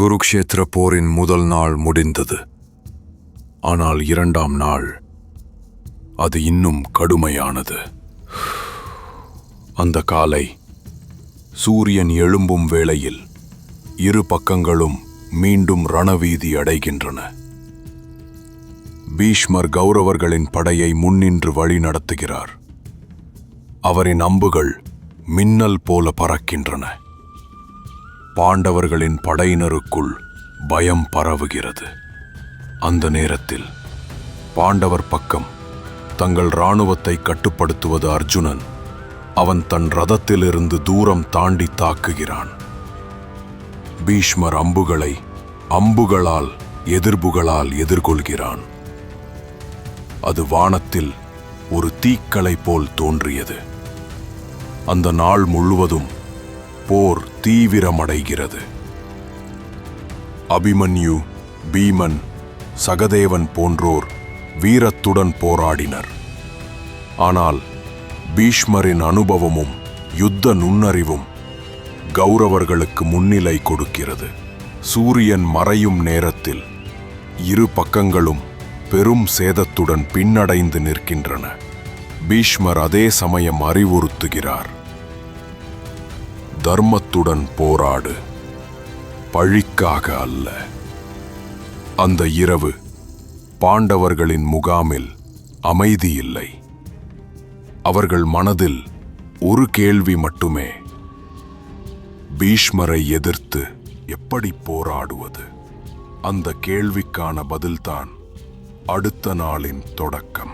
குருக்ஷேத்திர போரின் முதல் நாள் முடிந்தது. ஆனால் இரண்டாம் நாள் அது இன்னும் கடுமையானது. அந்த காலை சூரியன் எழும்பும் வேளையில் இரு பக்கங்களும் மீண்டும் ரணவீதி அடைகின்றன. பீஷ்மர் கௌரவர்களின் படையை முன்னின்று வழி நடத்துகிறார். அவரின் அம்புகள் மின்னல் போல பறக்கின்றன. பாண்டவர்களின் படையினருக்குள் பயம் பரவுகிறது. அந்த நேரத்தில் பாண்டவர் பக்கம் தங்கள் இராணுவத்தை கட்டுப்படுத்துவது அர்ஜுனன் அவன் தன் ரதத்திலிருந்து தூரம் தாண்டி தாக்குகிறான். பீஷ்மர் அம்புகளை அம்புகளால் எதிர்புகளால் எதிர்கொள்கிறான். அது வானத்தில் ஒரு தீக்களை போல் தோன்றியது. அந்த நாள் முழுவதும் போர் தீவிரமடைகிறது. அபிமன்யு பீமன் சகதேவன் போன்றோர் வீரத்துடன் போராடினர். ஆனால் பீஷ்மரின் அனுபவமும் யுத்த நுண்ணறிவும் கௌரவர்களுக்கு முன்னிலை கொடுக்கிறது. சூரியன் மறையும் நேரத்தில் இரு பக்கங்களும் பெரும் சேதத்துடன் பின்னடைந்து நிற்கின்றன. பீஷ்மர் அதே சமயம் அறிவுறுத்துகிறார். தர்மத்துடன் போராடு. பழிக்காக அல்ல. அந்த இரவு பாண்டவர்களின் முகாமில் அமைதி இல்லை. அவர்கள் மனதில் ஒரு கேள்வி மட்டுமே. பீஷ்மரை எதிர்த்து எப்படி போராடுவது? அந்த கேள்விக்கான பதில்தான் அடுத்த நாளின் தொடக்கம்.